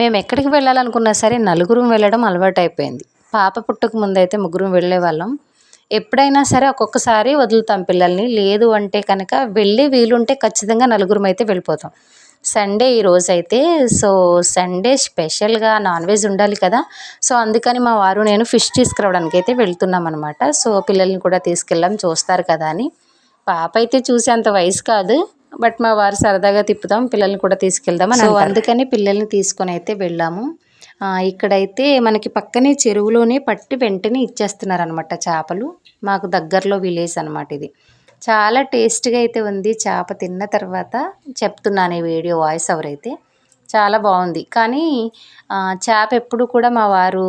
మేము ఎక్కడికి వెళ్ళాలనుకున్నా సరే నలుగురం వెళ్ళడం అలవాటు అయిపోయింది పాప పుట్టక ముందైతే ముగ్గురం వెళ్ళేవాళ్ళం. ఎప్పుడైనా సరే ఒక్కొక్కసారి వదులుతాం పిల్లల్ని. లేదు అంటే కనుక వెళ్ళే వీలుంటే ఖచ్చితంగా నలుగురం అయితే వెళ్ళిపోతాం. సండే ఈరోజు అయితే సో సండే స్పెషల్గా నాన్ వెజ్ ఉండాలి కదా. సో అందుకని మా వారు నేను ఫిష్ తీసుకురావడానికి అయితే వెళ్తున్నాం అనమాట సో పిల్లల్ని కూడా తీసుకెళ్ళాం చూస్తారు కదా అని. పాప అయితే చూసేంత వయసు కాదు. బట్ మా వారు సరదాగా తిప్పుదాం పిల్లల్ని కూడా తీసుకెళ్దాం సో అందుకని పిల్లల్ని తీసుకొని అయితే వెళ్ళాము. ఇక్కడైతే మనకి పక్కనే చెరువులోనే పట్టి వెంటనే ఇచ్చేస్తున్నారు అనమాట చేపలు. మాకు దగ్గరలో విలేజ్ అనమాట ఇది. చాలా టేస్ట్గా అయితే ఉంది. చేప తిన్న తర్వాత చెప్తున్నాను ఈ వీడియో వాయిస్ ఓవర్ అయితే చాలా బాగుంది. కానీ చేప ఎప్పుడు కూడా మా వారు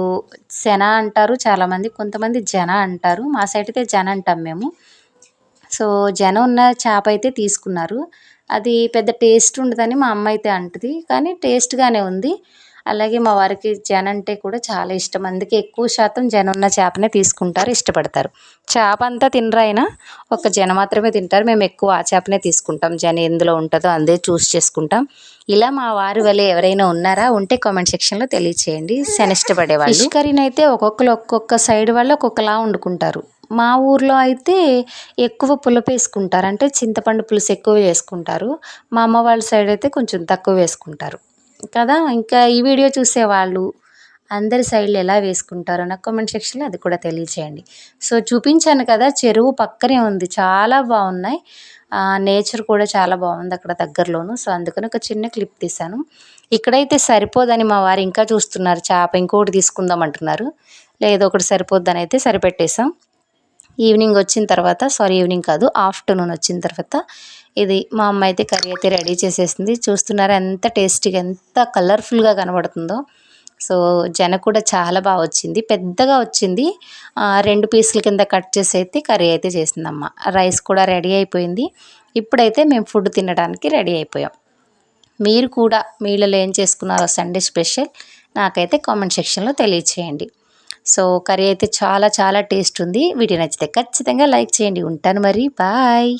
శన అంటారు. చాలామంది కొంతమంది జన అంటారు. మా సైడ్ అయితే జన అంటాం మేము. సో జనం ఉన్న చేప అయితే తీసుకున్నారు. అది పెద్ద టేస్ట్ ఉండదని మా అమ్మ అయితే అంటుంది. కానీ టేస్ట్గానే ఉంది. అలాగే మా వారికి జనం అంటే కూడా చాలా ఇష్టం. అందుకే ఎక్కువ శాతం జనం ఉన్న చేపనే తీసుకుంటారు ఇష్టపడతారు. చేప అంతా తినరైనా ఒక జన మాత్రమే తింటారు. మేము ఎక్కువ ఆ చేపనే తీసుకుంటాం. జన ఎందులో ఉంటుందో అందే చూస్ చేసుకుంటాం. ఇలా మా వారి వల్ల ఎవరైనా ఉన్నారా ఉంటే కామెంట్ సెక్షన్లో తెలియచేయండి. శన ఇష్టపడేవాళ్ళు కర్రీని అయితే ఒక్కొక్కరు ఒక్కొక్క సైడ్ వాళ్ళు ఒక్కొక్కలా వండుకుంటారు. మా ఊర్లో అయితే ఎక్కువ పులుపు వేసుకుంటారు. అంటే చింతపండు పులుసు ఎక్కువ వేసుకుంటారు. మా అమ్మ వాళ్ళ సైడ్ అయితే కొంచెం తక్కువ వేసుకుంటారు. కదా ఇంకా ఈ వీడియో చూసేవాళ్ళు అందరి సైడ్లు ఎలా వేసుకుంటారో నాకు కామెంట్ సెక్షన్లో అది కూడా తెలియచేయండి. సో చూపించాను కదా చెరువు పక్కనే ఉంది. చాలా బాగున్నాయి. నేచర్ కూడా చాలా బాగుంది అక్కడ దగ్గరలోను. సో అందుకని ఒక చిన్న క్లిప్ తీశాను. ఇక్కడైతే సరిపోదని మా వారు ఇంకా చూస్తున్నారు. చేప ఇంకోటి తీసుకుందాం అంటున్నారు. లేదు ఒకటి సరిపోద్దని అయితే సరిపెట్టేసాం ఈవినింగ్ వచ్చిన తర్వాత సారీ ఈవినింగ్ కాదు ఆఫ్టర్నూన్ వచ్చిన తర్వాత ఇది మా అమ్మ అయితే కర్రీ అయితే రెడీ చేసేసింది. చూస్తున్నారా ఎంత టేస్టీగా ఎంత కలర్ఫుల్గా కనబడుతుందో. సో జన కూడా చాలా బాగా వచ్చింది. పెద్దగా వచ్చింది. రెండు పీసుల కింద కట్ చేసి అయితే కర్రీ అయితే చేసిందమ్మ. రైస్ కూడా రెడీ అయిపోయింది. ఇప్పుడైతే మేము ఫుడ్ తినడానికి రెడీ అయిపోయాం. మీరు కూడా మీళ్ళలో ఏం చేసుకున్నారో సండే స్పెషల్ నాకైతే కామెంట్ సెక్షన్లో తెలియచేయండి. సో కర్రీ అయితే చాలా చాలా టేస్ట్ ఉంది. వీడియో నచ్చితే ఖచ్చితంగా లైక్ చేయండి. ఉంటాను మరి. బాయ్.